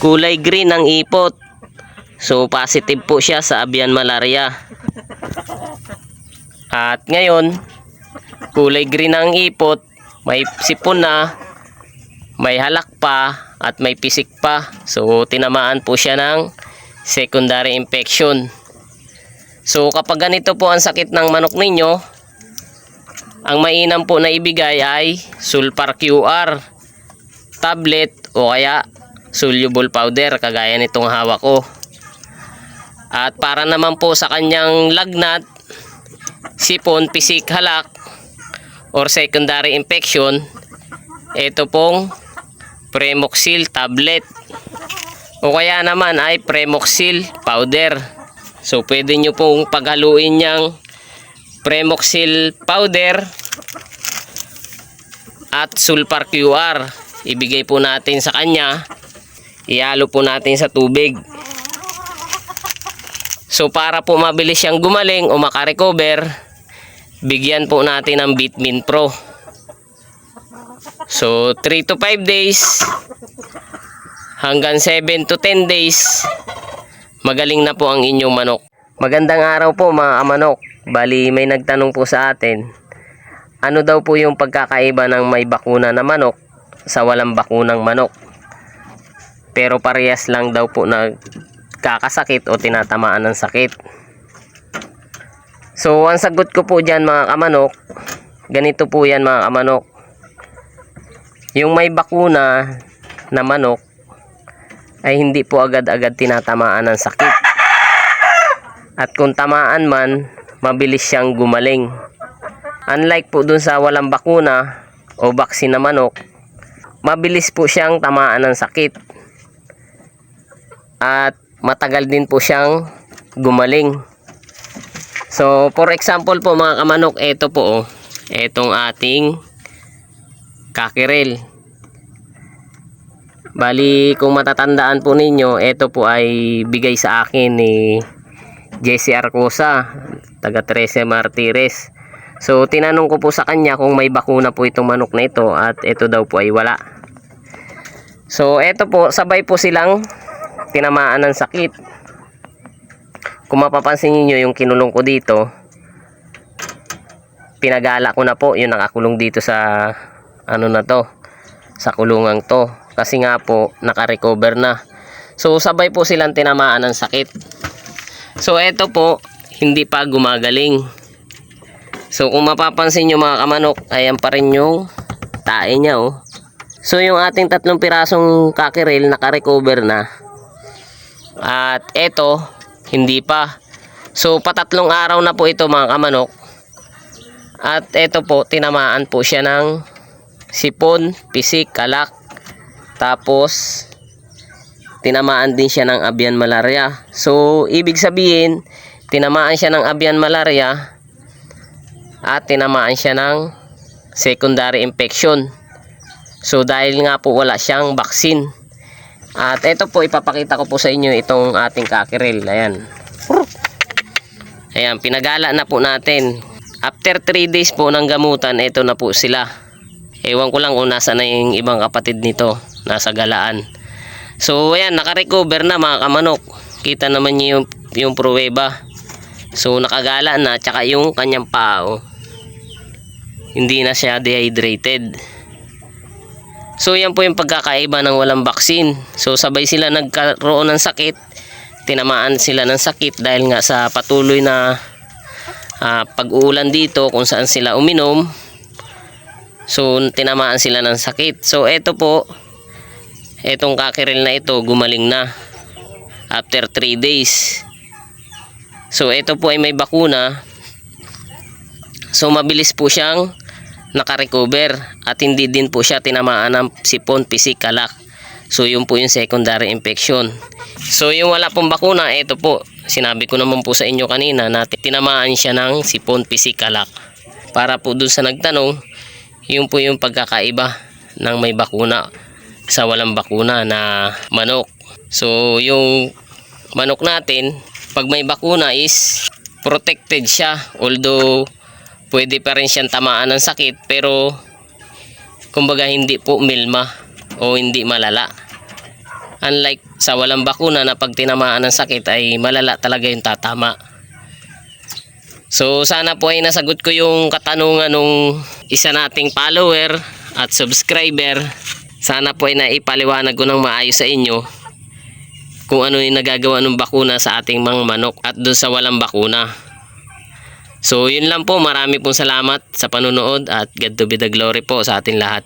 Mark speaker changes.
Speaker 1: kulay green ang ipot. So positive po siya sa avian malaria. At ngayon, kulay green ang ipot, may sipon na, may halak pa, at may pisik pa. So tinamaan po siya ng secondary infection. So kapag ganito po ang sakit ng manok ninyo, ang mainam po na ibigay ay sulfur QR tablet o kaya soluble powder kagaya nitong hawak ko. At para naman po sa kanyang lagnat, sipon, pisik, halak or secondary infection, ito pong Premoxil tablet o kaya naman ay Premoxil powder. So pwede nyo pong paghaluin niyang Premoxil powder at sulfur QR. Ibigay po natin sa kanya. Ihalo po natin sa tubig. So para po mabilis siyang gumaling o makarecover, bigyan po natin ng Bitmin Pro. So 3 to 5 days hanggang 7 to 10 days magaling na po ang inyong manok. Magandang araw po mga kamanok. Bali may nagtanong po sa atin. Ano daw po yung pagkakaiba ng may bakuna na manok sa walang bakunang manok? Pero parehas lang daw po na kakasakit o tinatamaan ng sakit. So ang sagot ko po dyan mga kamanok, ganito po yan mga kamanok. Yung may bakuna na manok ay hindi po agad-agad tinatamaan ng sakit. At kung tamaan man, mabilis siyang gumaling. Unlike po dun sa walang bakuna o baksin na manok, mabilis po siyang tamaan ng sakit. At matagal din po siyang gumaling. So, for example po mga kamanok, ito po, oh, itong ating kakirel. Bali, kung matatandaan po ninyo, ito po ay bigay sa akin ni Jesse Arcosa, taga 13 Martires. So, tinanong ko po sa kanya kung may bakuna po itong manok na ito at ito daw po ay wala. So, ito po, sabay po silang tinamaan ng sakit. Kung mapapansin niyo yung kinulong ko dito, pinagala ko na po yung nakakulong dito sa ano na to, sa kulungang to. Kasi nga po, naka-recover na. So, sabay po silang tinamaan ng sakit. So, eto po, hindi pa gumagaling. So, kung mapapansin nyo mga kamanok, ayan pa rin yung tae niya, oh. So, yung ating tatlong pirasong kakiril, naka-recover na. At eto, hindi pa. So, patatlong araw na po ito mga kamanok. At eto po, tinamaan po siya ng sipon, pisik, kalak. Tapos, tinamaan din siya ng avian malaria. So, ibig sabihin, tinamaan siya ng avian malaria at tinamaan siya ng secondary infection. So, dahil nga po wala siyang vaccine. At ito po, ipapakita ko po sa inyo itong ating kakiril. Ayan. Ayan, pinagala na po natin. After 3 days po ng gamutan, ito na po sila. Ewan ko lang kung nasa na yung ibang kapatid nito. Nasa galaan. So, ayan, naka-recover na mga kamanok. Kita naman niyo yung, yung pruweba. So, nakagala na. Tsaka yung kanyang pao. Hindi na siya dehydrated. So, yan po yung pagkakaiba ng walang vaccine. So, sabay sila nagkaroon ng sakit. Tinamaan sila ng sakit dahil nga sa patuloy na ah, pag-uulan dito kung saan sila uminom. So, tinamaan sila ng sakit. So, eto po, etong kakiril na ito, gumaling na. After 3 days. So, ito po ay may bakuna. So, mabilis po siyang nakarecover at hindi din po siya tinamaan ng sipon, pisik. So, yun po yung secondary infection. So, yung wala pong bakuna, ito po, sinabi ko naman po sa inyo kanina na tinamaan siya ng sipon, pisik. Para po dun sa nagtanong, yun po yung pagkakaiba ng may bakuna sa walang bakuna na manok. So, yung manok natin, pag may bakuna is protected siya. Although, pwede pa rin siyang tamaan ng sakit, pero kumbaga hindi po milma o hindi malala. Unlike sa walang bakuna na pag tinamaan ng sakit ay malala talaga yung tatama. So sana po ay nasagot ko yung katanungan nung isa nating follower at subscriber. Sana po ay naipaliwanag ko ng maayos sa inyo kung ano yung nagagawa ng bakuna sa ating mga manok at doon sa walang bakuna. So yun lang po, marami pong salamat sa panunood at God to be the glory po sa ating lahat.